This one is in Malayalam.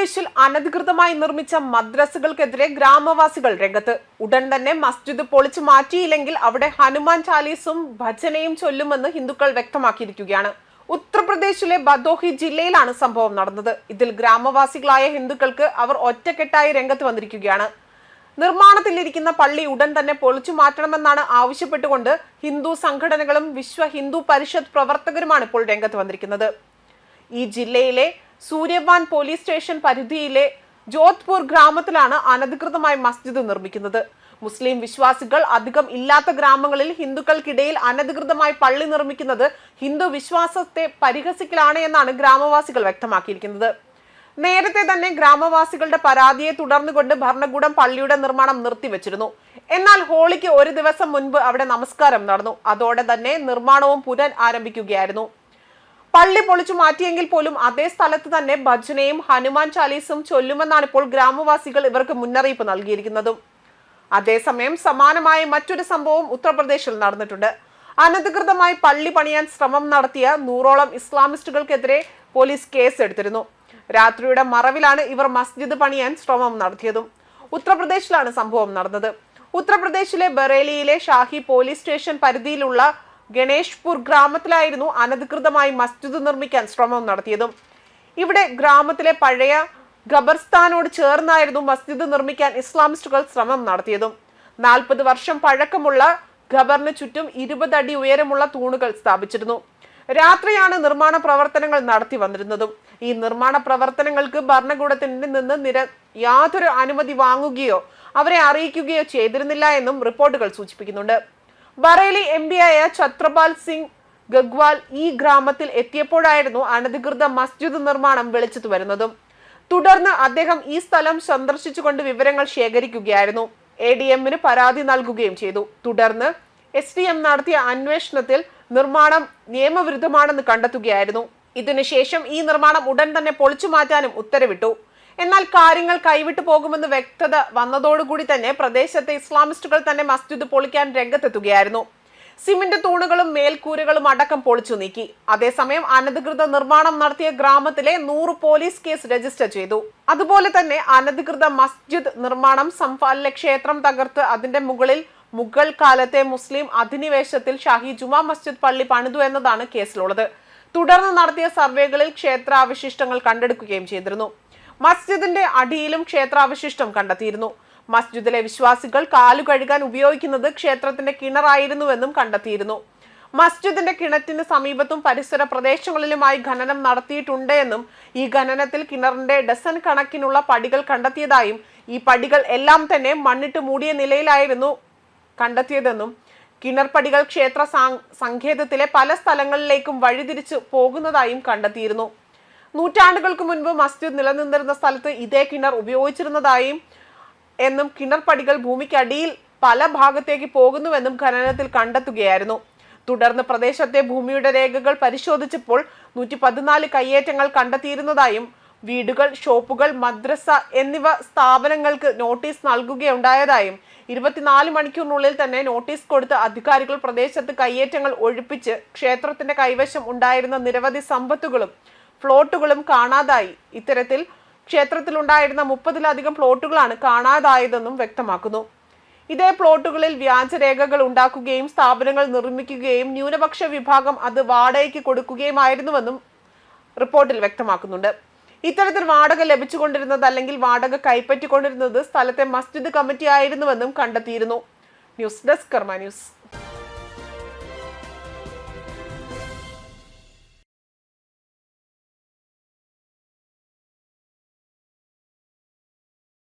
ഉത്തർപ്രദേശിൽ അനധികൃതമായി നിർമ്മിച്ച മദ്രസകൾക്കെതിരെ ഗ്രാമവാസികൾ രംഗത്ത്. ഉടൻ തന്നെ മസ്ജിദ് പൊളിച്ചു മാറ്റിയില്ലെങ്കിൽ അവിടെ ഹനുമാൻ ചാലീസും ഭജനയും ചൊല്ലുമെന്ന് ഹിന്ദുക്കൾ വ്യക്തമാക്കിയിരിക്കുകയാണ്. ഉത്തർപ്രദേശിലെ ബദോഹി ജില്ലയിലാണ് സംഭവം നടന്നത്. ഇതിൽ ഗ്രാമവാസികളായ ഹിന്ദുക്കൾക്ക് അവർ ഒറ്റക്കെട്ടായി രംഗത്ത് വന്നിരിക്കുകയാണ്. നിർമ്മാണത്തിലിരിക്കുന്ന പള്ളി ഉടൻ തന്നെ പൊളിച്ചു മാറ്റണമെന്നാണ് ആവശ്യപ്പെട്ടുകൊണ്ട് ഹിന്ദു സംഘടനകളും വിശ്വ ഹിന്ദു പരിഷത്ത് പ്രവർത്തകരുമാണ് ഇപ്പോൾ രംഗത്ത് വന്നിരിക്കുന്നത്. ഈ ജില്ലയിലെ സൂര്യവാൻ പോലീസ് സ്റ്റേഷൻ പരിധിയിലെ ജോധ്പൂർ ഗ്രാമത്തിലാണ് അനധികൃതമായി മസ്ജിദ് നിർമ്മിക്കുന്നത്. മുസ്ലിം വിശ്വാസികൾ അധികം ഇല്ലാത്ത ഗ്രാമങ്ങളിൽ ഹിന്ദുക്കൾക്കിടയിൽ അനധികൃതമായി പള്ളി നിർമ്മിക്കുന്നത് ഹിന്ദു വിശ്വാസത്തെ പരിഹസിക്കലാണ് എന്നാണ് ഗ്രാമവാസികൾ വ്യക്തമാക്കിയിരിക്കുന്നത്. നേരത്തെ തന്നെ ഗ്രാമവാസികളുടെ പരാതിയെ തുടർന്നുകൊണ്ട് ഭരണകൂടം പള്ളിയുടെ നിർമ്മാണം നിർത്തിവെച്ചിരുന്നു. എന്നാൽ ഹോളിക്ക് ഒരു ദിവസം മുൻപ് അവിടെ നമസ്കാരം നടന്നു. അതോടെ തന്നെ നിർമ്മാണവും പുനഃ ആരംഭിക്കുകയായിരുന്നു പള്ളി പൊളിച്ചു മാറ്റിയെങ്കിൽ പോലും അതേ സ്ഥലത്ത് തന്നെ ഭജനയും ഹനുമാൻ ചാലീസും ചൊല്ലുമെന്നാണ് ഇപ്പോൾ ഗ്രാമവാസികൾ ഇവർക്ക് മുന്നറിയിപ്പ് നൽകിയിരിക്കുന്നതും. അതേസമയം സമാനമായ മറ്റൊരു സംഭവം ഉത്തർപ്രദേശിൽ നടന്നിട്ടുണ്ട്. അനധികൃതമായി പള്ളി പണിയാൻ ശ്രമം നടത്തിയ നൂറോളം ഇസ്ലാമിസ്റ്റുകൾക്കെതിരെ പോലീസ് കേസ് എടുത്തിരുന്നു രാത്രിയുടെ മറവിലാണ് ഇവർ മസ്ജിദ് പണിയാൻ ശ്രമം നടത്തിയതും. ഉത്തർപ്രദേശിലാണ് സംഭവം നടന്നത്. ഉത്തർപ്രദേശിലെ ബറേലിയിലെ ഷാഹി പോലീസ് സ്റ്റേഷൻ പരിധിയിലുള്ള ഗണേഷ്പൂർ ഗ്രാമത്തിലായിരുന്നു അനധികൃതമായി മസ്ജിദ് നിർമ്മിക്കാൻ ശ്രമം നടത്തിയതും. ഇവിടെ ഗ്രാമത്തിലെ പഴയ ഖബർസ്ഥാനോട് ചേർന്നായിരുന്നു മസ്ജിദ് നിർമ്മിക്കാൻ ഇസ്ലാമിസ്റ്റുകൾ ശ്രമം നടത്തിയതും. നാൽപ്പത് വർഷം പഴക്കമുള്ള ഖബറിന് ചുറ്റും ഇരുപത് അടി ഉയരമുള്ള തൂണുകൾ സ്ഥാപിച്ചിരുന്നു. രാത്രിയാണ് നിർമ്മാണ പ്രവർത്തനങ്ങൾ നടത്തി വന്നിരുന്നതും. ഈ നിർമ്മാണ പ്രവർത്തനങ്ങൾക്ക് ഭരണകൂടത്തിൽ നിന്ന് നിര യാതൊരു അനുമതി വാങ്ങുകയോ അവരെ അറിയിക്കുകയോ ചെയ്തിരുന്നില്ല എന്നും റിപ്പോർട്ടുകൾ സൂചിപ്പിക്കുന്നുണ്ട്. ബറേലി എം ആയ ഛത്രപാൽ സിംഗ് ഗഗ്വാൽ ഈ ഗ്രാമത്തിൽ എത്തിയപ്പോഴായിരുന്നു അനധികൃത മസ്ജിദ് നിർമ്മാണം വെളിച്ചത്തു വരുന്നതും. തുടർന്ന് അദ്ദേഹം ഈ സ്ഥലം സന്ദർശിച്ചുകൊണ്ട് വിവരങ്ങൾ ശേഖരിക്കുകയായിരുന്നു. എ ഡി എമ്മിന് പരാതി നൽകുകയും ചെയ്തു. തുടർന്ന് എസ് ഡി എം നടത്തിയ അന്വേഷണത്തിൽ നിർമ്മാണം നിയമവിരുദ്ധമാണെന്ന് കണ്ടെത്തുകയായിരുന്നു. ഇതിനുശേഷം ഈ നിർമ്മാണം ഉടൻ തന്നെ പൊളിച്ചു മാറ്റാനും ഉത്തരവിട്ടു. എന്നാൽ കാര്യങ്ങൾ കൈവിട്ടു പോകുമെന്ന് വ്യക്തത വന്നതോടുകൂടി തന്നെ പ്രദേശത്തെ ഇസ്ലാമിസ്റ്റുകൾ തന്നെ മസ്ജിദ് പൊളിക്കാൻ രംഗത്തെത്തുകയായിരുന്നു. സിമന്റ് തൂണുകളും മേൽക്കൂരകളും അടക്കം പൊളിച്ചു നീക്കി. അതേസമയം അനധികൃത നിർമ്മാണം നടത്തിയ ഗ്രാമത്തിലെ നൂറ് പോലീസ് കേസ് രജിസ്റ്റർ ചെയ്തു. അതുപോലെ തന്നെ അനധികൃത മസ്ജിദ് നിർമ്മാണം സംഫാലിലെ ക്ഷേത്രം തകർത്ത് അതിന്റെ മുകളിൽ മുഗൾ കാലത്തെ മുസ്ലിം അധിനിവേശത്തിൽ ഷാഹി ജുമാ മസ്ജിദ് പള്ളി പണിതു എന്നതാണ് കേസിലുള്ളത്. തുടർന്ന് നടത്തിയ സർവേകളിൽ ക്ഷേത്രാവശിഷ്ടങ്ങൾ കണ്ടെടുക്കുകയും ചെയ്തിരുന്നു. മസ്ജിദിന്റെ അടിയിലും ക്ഷേത്രാവശിഷ്ടം കണ്ടെത്തിയിരുന്നു. മസ്ജിദിലെ വിശ്വാസികൾ കാലു കഴുകാൻ ഉപയോഗിക്കുന്നത് ക്ഷേത്രത്തിന്റെ കിണറായിരുന്നുവെന്നും കണ്ടെത്തിയിരുന്നു. മസ്ജിദിന്റെ കിണറ്റിന് സമീപത്തും പരിസര പ്രദേശങ്ങളിലുമായി ഖനനം നടത്തിയിട്ടുണ്ട് എന്നും ഈ ഖനനത്തിൽ കിണറിന്റെ ഡസൻ കണക്കിനുള്ള പടികൾ കണ്ടെത്തിയതായും ഈ പടികൾ എല്ലാം തന്നെ മണ്ണിട്ട് മൂടിയ നിലയിലായിരുന്നു കണ്ടെത്തിയതെന്നും കിണർപ്പടികൾ ക്ഷേത്ര സങ്കേതത്തിലെ പല സ്ഥലങ്ങളിലേക്കും വഴിതിരിച്ചു പോകുന്നതായും കണ്ടെത്തിയിരുന്നു. നൂറ്റാണ്ടുകൾക്ക് മുൻപ് മസ്ജിദ് നിലനിന്നിരുന്ന സ്ഥലത്ത് ഇതേ കിണർ ഉപയോഗിച്ചിരുന്നതായും എന്നും കിണർപ്പടികൾ ഭൂമിക്കടിയിൽ പല ഭാഗത്തേക്ക് പോകുന്നുവെന്നും ഖനനത്തിൽ കണ്ടെത്തുകയായിരുന്നു. തുടർന്ന് പ്രദേശത്തെ ഭൂമിയുടെ രേഖകൾ പരിശോധിച്ചപ്പോൾ നൂറ്റി പതിനാല് കയ്യേറ്റങ്ങൾ കണ്ടെത്തിയിരുന്നതായും വീടുകൾ ഷോപ്പുകൾ മദ്രസ എന്നിവ സ്ഥാപനങ്ങൾക്ക് നോട്ടീസ് നൽകുകയുണ്ടായതായും ഇരുപത്തിനാല് മണിക്കൂറിനുള്ളിൽ തന്നെ നോട്ടീസ് കൊടുത്ത് അധികാരികൾ പ്രദേശത്ത് കയ്യേറ്റങ്ങൾ ഒഴിപ്പിച്ച് ക്ഷേത്രത്തിന്റെ കൈവശം ഉണ്ടായിരുന്ന നിരവധി സമ്പത്തുകളും ഫ്ലോട്ടുകളും കാണാതായി. ഇത്തരത്തിൽ ക്ഷേത്രത്തിലുണ്ടായിരുന്ന മുപ്പതിലധികം പ്ലോട്ടുകളാണ് കാണാതായതെന്നും വ്യക്തമാക്കുന്നു. ഇതേ പ്ലോട്ടുകളിൽ വ്യാജരേഖകൾ ഉണ്ടാക്കുകയും സ്ഥാപനങ്ങൾ നിർമ്മിക്കുകയും ന്യൂനപക്ഷ വിഭാഗം അത് വാടകയ്ക്ക് കൊടുക്കുകയുമായിരുന്നുവെന്നും റിപ്പോർട്ടിൽ വ്യക്തമാക്കുന്നുണ്ട്. ഇത്തരത്തിൽ വാടക ലഭിച്ചുകൊണ്ടിരുന്നത് അല്ലെങ്കിൽ വാടക കൈപ്പറ്റിക്കൊണ്ടിരുന്നത് സ്ഥലത്തെ മസ്ജിദ് കമ്മിറ്റി ആയിരുന്നുവെന്നും കണ്ടെത്തിയിരുന്നു. News desk Karma news.